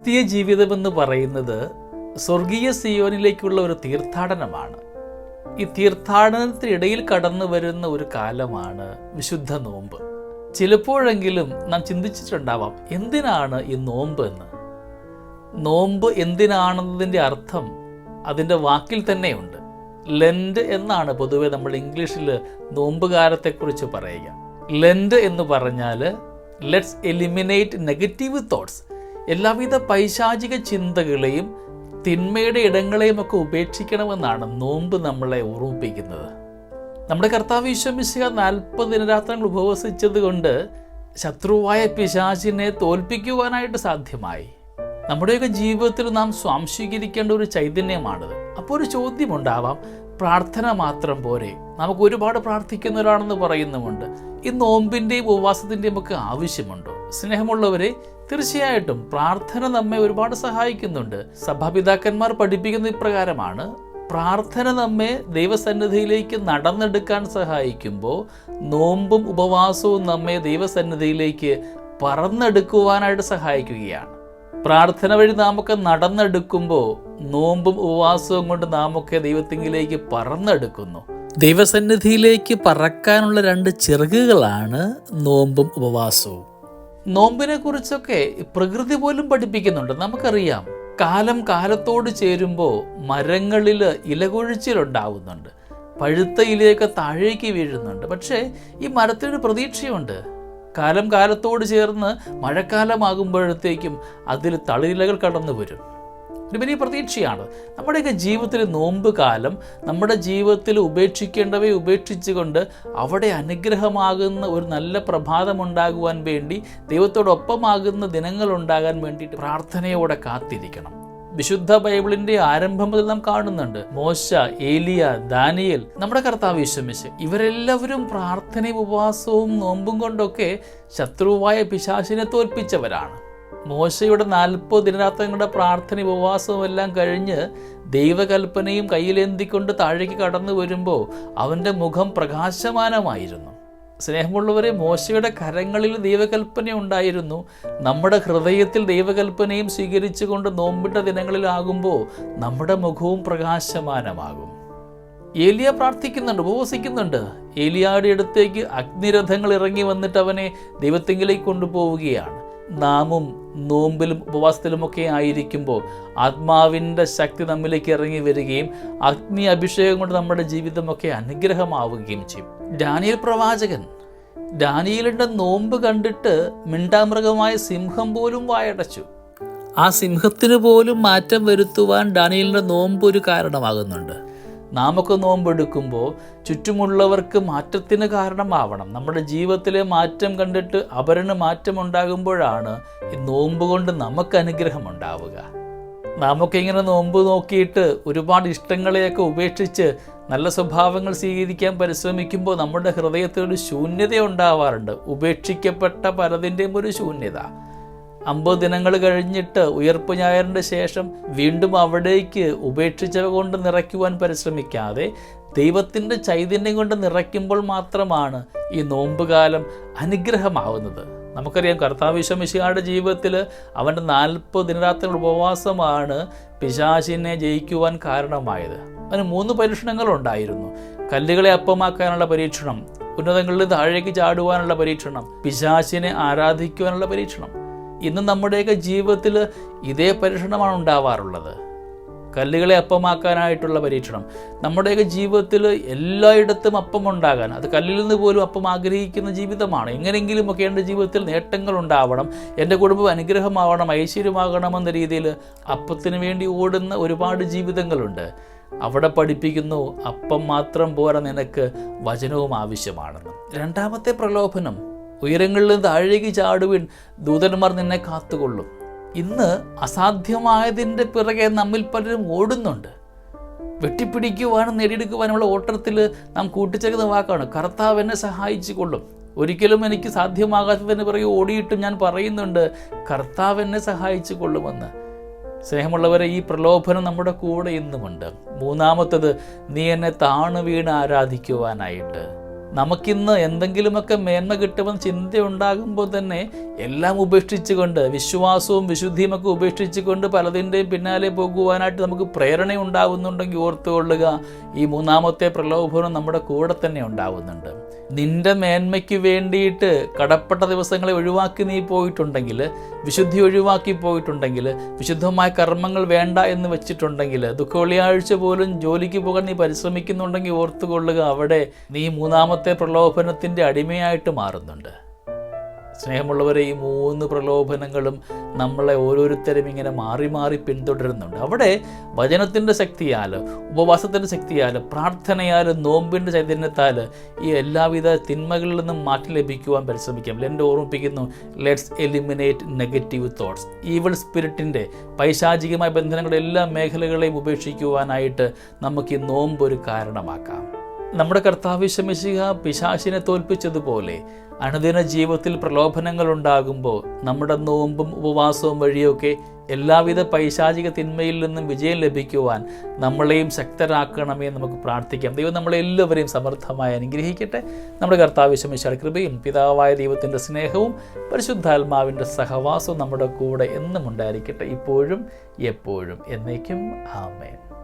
ക്രിസ്തീയ ജീവിതമെന്ന് പറയുന്നത് സ്വർഗീയ സിയോനിലേക്കുള്ള ഒരു തീർത്ഥാടനമാണ്. ഈ തീർത്ഥാടനത്തിനിടയിൽ കടന്നു വരുന്ന ഒരു കാലമാണ് വിശുദ്ധ നോമ്പ്. ചിലപ്പോഴെങ്കിലും നാം ചിന്തിച്ചിട്ടുണ്ടാവാം എന്തിനാണ് ഈ നോമ്പ് എന്ന്? നോമ്പ് എന്തിനാണെന്നതിന്റെ അർത്ഥം അതിന്റെ വാക്കിൽ തന്നെയുണ്ട്. ലെൻഡ് എന്നാണ് പൊതുവെ നമ്മൾ ഇംഗ്ലീഷിൽ നോമ്പുകാലത്തെക്കുറിച്ച് പറയുക. ലെൻഡ് എന്ന് പറഞ്ഞാൽ ലെറ്റ്സ് എലിമിനേറ്റ് നെഗറ്റീവ് തോട്ട്സ് എല്ലാവിധ പൈശാചിക ചിന്തകളെയും തിന്മയുടെ ഇടങ്ങളെയും ഒക്കെ ഉപേക്ഷിക്കണമെന്നാണ് നോമ്പ് നമ്മളെ ഓർമ്മിപ്പിക്കുന്നത്. നമ്മുടെ കർത്താവ് വിശ്വമിശിക നാൽപ്പത് ദിനരാത്രങ്ങൾ ഉപവസിച്ചത് കൊണ്ട് ശത്രുവായ പിശാചിനെ തോൽപ്പിക്കുവാനായിട്ട് സാധ്യമായി. നമ്മുടെയൊക്കെ ജീവിതത്തിൽ നാം സ്വാംശീകരിക്കേണ്ട ഒരു ചൈതന്യമാണിത്. അപ്പോൾ ഒരു ചോദ്യമുണ്ടാവാം പ്രാർത്ഥന മാത്രം പോരെ. നമുക്ക് ഒരുപാട് പ്രാർത്ഥിക്കുന്നവരാണെന്ന് പറയുന്നുമുണ്ട്. ഈ നോമ്പിന്റെയും ഉപവാസത്തിന്റെയും ഒക്കെ ആവശ്യമുണ്ടോ? സ്നേഹമുള്ളവരെ തീർച്ചയായിട്ടും പ്രാർത്ഥന നമ്മെ ഒരുപാട് സഹായിക്കുന്നുണ്ട്. സഭാപിതാക്കന്മാർ പഠിപ്പിക്കുന്ന ഇപ്രകാരമാണ് പ്രാർത്ഥന നമ്മെ ദൈവസന്നിധിയിലേക്ക് നടന്നെടുക്കാൻ സഹായിക്കുമ്പോൾ നോമ്പും ഉപവാസവും നമ്മെ ദൈവസന്നിധിയിലേക്ക് പറന്നെടുക്കുവാനായിട്ട് സഹായിക്കുകയാണ്. പ്രാർത്ഥന വഴി നാമൊക്കെ നടന്നെടുക്കുമ്പോൾ നോമ്പും ഉപവാസവും കൊണ്ട് നാമൊക്കെ ദൈവത്തിങ്കിലേക്ക് പറന്നെടുക്കുന്നു. ദൈവസന്നിധിയിലേക്ക് പറക്കാനുള്ള രണ്ട് ചിറകുകളാണ് നോമ്പും ഉപവാസവും. നോമ്പിനെ കുറിച്ചൊക്കെ പ്രകൃതി പോലും പഠിപ്പിക്കുന്നുണ്ട്. നമുക്കറിയാം കാലം കാലത്തോട് ചേരുമ്പോൾ മരങ്ങളിൽ ഇലകൊഴിച്ചിലുണ്ടാവുന്നുണ്ട്. പഴുത്ത ഇലയൊക്കെ താഴേക്ക് വീഴുന്നുണ്ട്. പക്ഷേ ഈ മരത്തിനൊരു പ്രതീക്ഷയുണ്ട്. കാലം കാലത്തോട് ചേർന്ന് മഴക്കാലമാകുമ്പോഴത്തേക്കും അതിൽ തളിരിലകൾ കടന്നു വരും ഒരു വലിയ പ്രതീക്ഷയാണ്. നമ്മുടെയൊക്കെ ജീവിതത്തിൽ നോമ്പ് കാലം നമ്മുടെ ജീവിതത്തിൽ ഉപേക്ഷിക്കേണ്ടവയെ ഉപേക്ഷിച്ചുകൊണ്ട് അവിടെ അനുഗ്രഹമാകുന്ന ഒരു നല്ല പ്രഭാതം ഉണ്ടാകുവാൻ വേണ്ടി ദൈവത്തോടൊപ്പമാകുന്ന ദിനങ്ങൾ ഉണ്ടാകാൻ വേണ്ടിയിട്ട് പ്രാർത്ഥനയോടെ കാത്തിരിക്കണം. വിശുദ്ധ ബൈബിളിന്റെ ആരംഭം മുതൽ നാം കാണുന്നുണ്ട്. മോശ ഏലിയ ദാനിയൽ നമ്മുടെ കർത്താവ് വിശ്വമിച്ച് ഇവരെല്ലാവരും പ്രാർത്ഥനയും ഉപവാസവും നോമ്പും കൊണ്ടൊക്കെ ശത്രുവായ പിശാശിനെ തോൽപ്പിച്ചവരാണ്. മോശയുടെ നാൽപ്പത് ദിനരാത്രങ്ങളുടെ പ്രാർത്ഥന ഉപവാസവും എല്ലാം കഴിഞ്ഞ് ദൈവകൽപ്പനയും കയ്യിലേന്തിക്കൊണ്ട് താഴേക്ക് കടന്നു വരുമ്പോൾ അവന്റെ മുഖം പ്രകാശമാനമായിരുന്നു. സ്നേഹമുള്ളവരെ മോശയുടെ കരങ്ങളിൽ ദൈവകൽപ്പന ഉണ്ടായിരുന്നു. നമ്മുടെ ഹൃദയത്തിൽ ദൈവകൽപ്പനയും സ്വീകരിച്ചുകൊണ്ട് നോമ്പിട്ട ദിനങ്ങളിലാകുമ്പോൾ നമ്മുടെ മുഖവും പ്രകാശമാനമാകും. ഏലിയ പ്രാർത്ഥിക്കുന്നുണ്ട് ഉപവസിക്കുന്നുണ്ട്. ഏലിയാടെ അടുത്തേക്ക് അഗ്നിരഥങ്ങൾ ഇറങ്ങി വന്നിട്ട് അവനെ ദൈവത്തെങ്കിലേക്ക് കൊണ്ടുപോവുകയാണ്. നാമും നോമ്പിലും ഉപവാസത്തിലുമൊക്കെ ആയിരിക്കുമ്പോൾ ആത്മാവിന്റെ ശക്തി നമ്മിലേക്ക് ഇറങ്ങി വരികയും അഗ്നി അഭിഷേകം കൊണ്ട് നമ്മുടെ ജീവിതമൊക്കെ അനുഗ്രഹമാവുകയും ചെയ്യും. ഡാനിയൽ പ്രവാചകൻ ഡാനിയലിന്റെ നോമ്പ് കണ്ടിട്ട് മിണ്ടാമൃഗമായ സിംഹം പോലും വായടച്ചു. ആ സിംഹത്തിന് പോലും മാറ്റം വരുത്തുവാൻ ഡാനിയലിന്റെ നോമ്പ് ഒരു കാരണമാകുന്നുണ്ട്. നാമൊക്കെ നോമ്പെടുക്കുമ്പോൾ ചുറ്റുമുള്ളവർക്ക് മാറ്റത്തിന് കാരണമാവണം. നമ്മുടെ ജീവിതത്തിലെ മാറ്റം കണ്ടിട്ട് അവരന് മാറ്റം ഉണ്ടാകുമ്പോഴാണ് ഈ നോമ്പ് കൊണ്ട് നമുക്ക് അനുഗ്രഹം ഉണ്ടാവുക. നാമൊക്കെ ഇങ്ങനെ നോമ്പ് നോക്കിയിട്ട് ഒരുപാട് ഇഷ്ടങ്ങളെയൊക്കെ ഉപേക്ഷിച്ച് നല്ല സ്വഭാവങ്ങൾ സ്വീകരിക്കാൻ പരിശ്രമിക്കുമ്പോൾ നമ്മുടെ ഹൃദയത്തിൽ ഒരു ശൂന്യത ഉണ്ടാവാറുണ്ട്. ഉപേക്ഷിക്കപ്പെട്ട പലതിന്റെയും ഒരു ശൂന്യത. അമ്പത് ദിനങ്ങൾ കഴിഞ്ഞിട്ട് ഉയർപ്പ് ഞായറിന്റെ ശേഷം വീണ്ടും അവിടേക്ക് ഉപേക്ഷിച്ചവ കൊണ്ട് നിറയ്ക്കുവാൻ പരിശ്രമിക്കാതെ ദൈവത്തിന്റെ ചൈതന്യം കൊണ്ട് നിറയ്ക്കുമ്പോൾ മാത്രമാണ് ഈ നോമ്പുകാലം അനുഗ്രഹമാവുന്നത്. നമുക്കറിയാം കർത്താവ് വിശ്വമിശിയുടെ ജീവിതത്തിൽ അവന്റെ നാൽപ്പത് ദിനരാത്രികൾ ഉപവാസമാണ് പിശാചിനെ ജയിക്കുവാൻ കാരണമായത്. അതിന് മൂന്ന് പരീക്ഷണങ്ങൾ ഉണ്ടായിരുന്നു കല്ലുകളെ അപ്പമാക്കാനുള്ള പരീക്ഷണം ഉന്നതങ്ങളിൽ താഴേക്ക് ചാടുവാനുള്ള പരീക്ഷണം പിശാചിനെ ആരാധിക്കുവാനുള്ള പരീക്ഷണം. ഇന്ന് നമ്മുടെയൊക്കെ ജീവിതത്തിൽ ഇതേ പരീക്ഷണമാണ് ഉണ്ടാവാറുള്ളത്. കല്ലുകളെ അപ്പമാക്കാനായിട്ടുള്ള പരീക്ഷണം. നമ്മുടെയൊക്കെ ജീവിതത്തിൽ എല്ലായിടത്തും അപ്പം ഉണ്ടാകാൻ അത് കല്ലിൽ നിന്ന് പോലും അപ്പം ആഗ്രഹിക്കുന്ന ജീവിതമാണ്. എങ്ങനെയെങ്കിലുമൊക്കെ എന്റെ ജീവിതത്തിൽ നേട്ടങ്ങൾ ഉണ്ടാവണം എന്റെ കുടുംബം അനുഗ്രഹമാവണം ഐശ്വര്യമാകണമെന്ന രീതിയിൽ അപ്പത്തിന് വേണ്ടി ഓടുന്ന ഒരുപാട് ജീവിതങ്ങളുണ്ട്. അവിടെ പഠിപ്പിക്കുന്നു അപ്പം മാത്രം പോരാ നിനക്ക് വചനവും ആവശ്യമാണെന്ന്. രണ്ടാമത്തെ പ്രലോഭനം ഉയരങ്ങളിൽ താഴേക്ക് ചാടുവിൻ. ദൂതന്മാർ നിന്നെ കാത്തുകൊള്ളും. ഇന്ന് അസാധ്യമായതിന്റെ പിറകെ നമ്മിൽ പലരും ഓടുന്നുണ്ട്. വെട്ടിപ്പിടിക്കുവാനും നേടിയെടുക്കുവാനുമുള്ള ഓട്ടത്തിൽ നാം കൂട്ടിച്ചേർക്കുന്ന വാക്കാണ്. കർത്താവ് എന്നെ സഹായിച്ചു കൊള്ളും ഒരിക്കലും എനിക്ക് സാധ്യമാകാത്തതിന് പിറകെ ഓടിയിട്ടും ഞാൻ പറയുന്നുണ്ട്. കർത്താവ് എന്നെ സഹായിച്ചു കൊള്ളുമെന്ന് സ്നേഹമുള്ളവരെ ഈ പ്രലോഭനം നമ്മുടെ കൂടെ ഇന്നുമുണ്ട്. മൂന്നാമത്തത് നീ എന്നെ താണു വീണ് ആരാധിക്കുവാനായിട്ട്. നമുക്കിന്ന് എന്തെങ്കിലുമൊക്കെ മേന്മ കിട്ടുമെന്ന് ചിന്ത ഉണ്ടാകുമ്പോൾ തന്നെ എല്ലാം ഉപേക്ഷിച്ചുകൊണ്ട് വിശ്വാസവും വിശുദ്ധിയും ഒക്കെ ഉപേക്ഷിച്ചുകൊണ്ട് പലതിന്റെയും പിന്നാലെ പോകുവാനായിട്ട് നമുക്ക് പ്രേരണ ഉണ്ടാകുന്നുണ്ടെങ്കിൽ ഓർത്തുകൊള്ളുക. ഈ മൂന്നാമത്തെ പ്രലോഭനം നമ്മുടെ കൂടെ തന്നെ ഉണ്ടാവുന്നുണ്ട്. നിന്റെ മേന്മയ്ക്ക് വേണ്ടിയിട്ട് കടപ്പെട്ട ദിവസങ്ങളെ ഒഴിവാക്കി നീ പോയിട്ടുണ്ടെങ്കിൽ വിശുദ്ധി ഒഴിവാക്കി പോയിട്ടുണ്ടെങ്കിൽ വിശുദ്ധമായ കർമ്മങ്ങൾ വേണ്ട എന്ന് വെച്ചിട്ടുണ്ടെങ്കിൽ ദുഃഖവെള്ളിയാഴ്ച പോലും ജോലിക്ക് പോകാൻ നീ പരിശ്രമിക്കുന്നുണ്ടെങ്കിൽ ഓർത്തുകൊള്ളുക അവിടെ നീ മൂന്നാമത്തെ പ്രലോഭനത്തിന്റെ അടിമയായിട്ട് മാറുന്നുണ്ട്. സ്നേഹമുള്ളവരെ ഈ മൂന്ന് പ്രലോഭനങ്ങളും നമ്മളെ ഓരോരുത്തരും ഇങ്ങനെ മാറി മാറി പിന്തുടരുന്നുണ്ട്. അവിടെ വചനത്തിന്റെ ശക്തിയാൽ ഉപവാസത്തിന്റെ ശക്തിയാൽ പ്രാർത്ഥനയാൽ നോമ്പിന്റെ ചൈതന്യത്താൽ ഈ എല്ലാവിധ തിന്മകളിൽ നിന്നും മാറ്റി ലഭിക്കുവാൻ പരിശ്രമിക്കാം. എന്റെ ഓർമ്മിപ്പിക്കുന്നു let's eliminate negative thoughts evil സ്പിരിറ്റിന്റെ പൈശാചികമായ ബന്ധനങ്ങളുടെ എല്ലാ മേഖലകളെയും ഉപേക്ഷിക്കുവാനായിട്ട് നമുക്ക് ഈ നോമ്പ് ഒരു കാരണമാക്കാം. നമ്മുടെ കർത്താവ് ശമിശിക പിശാശിനെ തോൽപ്പിച്ചതുപോലെ അനുദിന ജീവിതത്തിൽ പ്രലോഭനങ്ങൾ ഉണ്ടാകുമ്പോൾ നമ്മുടെ നോമ്പും ഉപവാസവും വഴിയൊക്കെ എല്ലാവിധ പൈശാചിക തിന്മയിൽ നിന്നും വിജയം ലഭിക്കുവാൻ നമ്മളെയും ശക്തരാക്കണമേ നമുക്ക് പ്രാർത്ഥിക്കാം. ദൈവം നമ്മളെല്ലാവരെയും സമർത്ഥമായി അനുഗ്രഹിക്കട്ടെ. നമ്മുടെ കർത്താവ് ശമിശാൽ കൃപയും പിതാവായ ദൈവത്തിന്റെ സ്നേഹവും പരിശുദ്ധാത്മാവിന്റെ സഹവാസവും നമ്മുടെ കൂടെ എന്നും ഉണ്ടായിരിക്കട്ടെ. ഇപ്പോഴും എപ്പോഴും എന്നേക്കും. ആമേൻ.